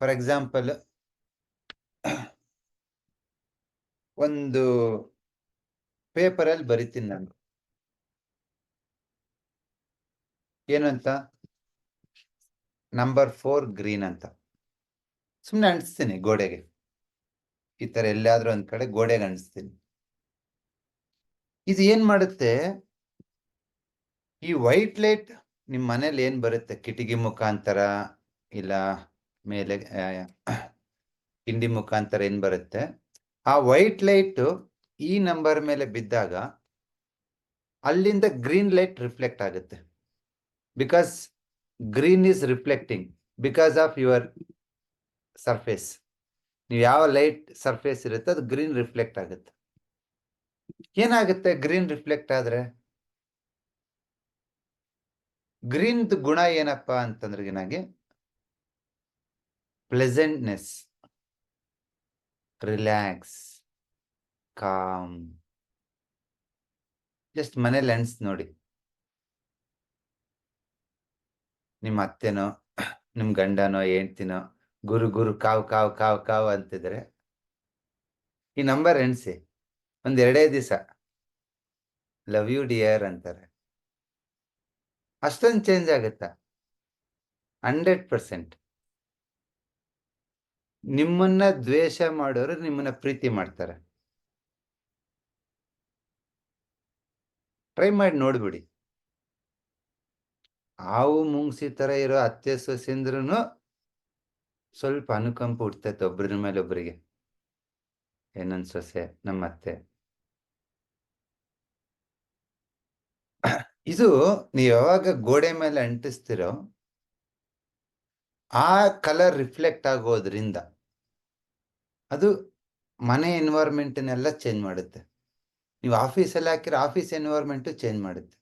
For example ಒಂದು ಪೇಪರಲ್ಲಿ ಬರಿತೀನಿ ನಾನು. ಏನಂತ? ನಂಬರ್ ಫೋರ್ ಗ್ರೀನ್ ಅಂತ. ಸುಮ್ಮನೆ ಅಂಟಿಸ್ತೀನಿ ಗೋಡೆಗೆ. ಈ ಥರ ಎಲ್ಲಾದ್ರೂ ಒಂದು ಕಡೆ ಗೋಡೆಗೆ ಅಂಟಿಸ್ತೀನಿ. ಇದು ಏನ್ ಮಾಡುತ್ತೆ? ಈ ವೈಟ್ ಲೈಟ್ ನಿಮ್ಮ ಮನೇಲಿ ಏನು ಬರುತ್ತೆ? ಕಿಟಕಿ ಮುಖಾಂತರ, ಇಲ್ಲ ಮೇಲೆ ಕಿಂಡಿ ಮುಖಾಂತರ ಏನ್ ಬರುತ್ತೆ? ಆ ವೈಟ್ ಲೈಟ್ ಈ ನಂಬರ್ ಮೇಲೆ ಬಿದ್ದಾಗ ಅಲ್ಲಿಂದ ಗ್ರೀನ್ ಲೈಟ್ ರಿಫ್ಲೆಕ್ಟ್ ಆಗುತ್ತೆ. Because green is reflecting because of your surface ನೀವು ಯಾವ ಲೈಟ್ ಸರ್ಫೇಸ್ ಇರುತ್ತೆ ಅದು ಗ್ರೀನ್ ರಿಫ್ಲೆಕ್ಟ್ ಆಗುತ್ತೆ. ಏನಾಗುತ್ತೆ ಗ್ರೀನ್ ರಿಫ್ಲೆಕ್ಟ್ ಆದ್ರೆ? ಗ್ರೀನ್ ಗುಣ ಏನಪ್ಪಾ ಅಂತಂದ್ರೆ ನನಗೆ ಪ್ಲೆಸೆಂಟ್ನೆಸ್ ರಿಲ್ಯಾಕ್ಸ್ ಕಾಮ್ ಜಸ್ಟ್ ಮನೆ ಲೆನ್ಸ್ ನೋಡಿ. ನಿಮ್ಮ ಅತ್ತೆನೋ, ನಿಮ್ ಗಂಡನೋ, ಹೆಂಡ್ತಿನೋ, ಗುರು ಗುರು ಕಾವು ಕಾವು ಕಾವು ಕಾವು ಅಂತಿದ್ರೆ, ಈ ನಂಬರ್ ಎಣಿಸಿ. ಒಂದ್ ಎರಡೇ ದಿವಸ. ಲವ್ ಯು ಡಿಯರ್ ಅಂತಾರೆ. ಅಷ್ಟೊಂದು ಚೇಂಜ್ ಆಗುತ್ತಾ? ಹಂಡ್ರೆಡ್ ಪರ್ಸೆಂಟ್ ನಿಮ್ಮನ್ನ ದ್ವೇಷ ಮಾಡೋರು ನಿಮ್ಮನ್ನ ಪ್ರೀತಿ ಮಾಡ್ತಾರೆ. ಟ್ರೈ ಮಾಡಿ ನೋಡ್ಬಿಡಿ. ಹಾವು ಮುಂಗ್ಸಿ ತರ ಇರೋ ಅತ್ತೆ ಸೊಸೆಂದ್ರೂ ಸ್ವಲ್ಪ ಅನುಕಂಪ ಹುಡ್ತೈತೆ ಒಬ್ಬರ ಮೇಲೆ ಒಬ್ಬರಿಗೆ ಏನನ್ ಸೊಸೆ, ನಮ್ಮ ಅತ್ತೆ. ಇದು ನೀವು ಯಾವಾಗ ಗೋಡೆ ಮೇಲೆ ಅಂಟಿಸ್ತಿರೋ ಆ ಕಲರ್ ರಿಫ್ಲೆಕ್ಟ್ ಆಗೋದ್ರಿಂದ ಅದು ಮನೆ ಎನ್ವೈರ್ಮೆಂಟ್ನೆಲ್ಲ ಚೇಂಜ್ ಮಾಡುತ್ತೆ. ನೀವು ಆಫೀಸಲ್ಲಿ ಹಾಕಿರೋ ಆಫೀಸ್ ಎನ್ವೈರ್ಮೆಂಟು ಚೇಂಜ್ ಮಾಡುತ್ತೆ.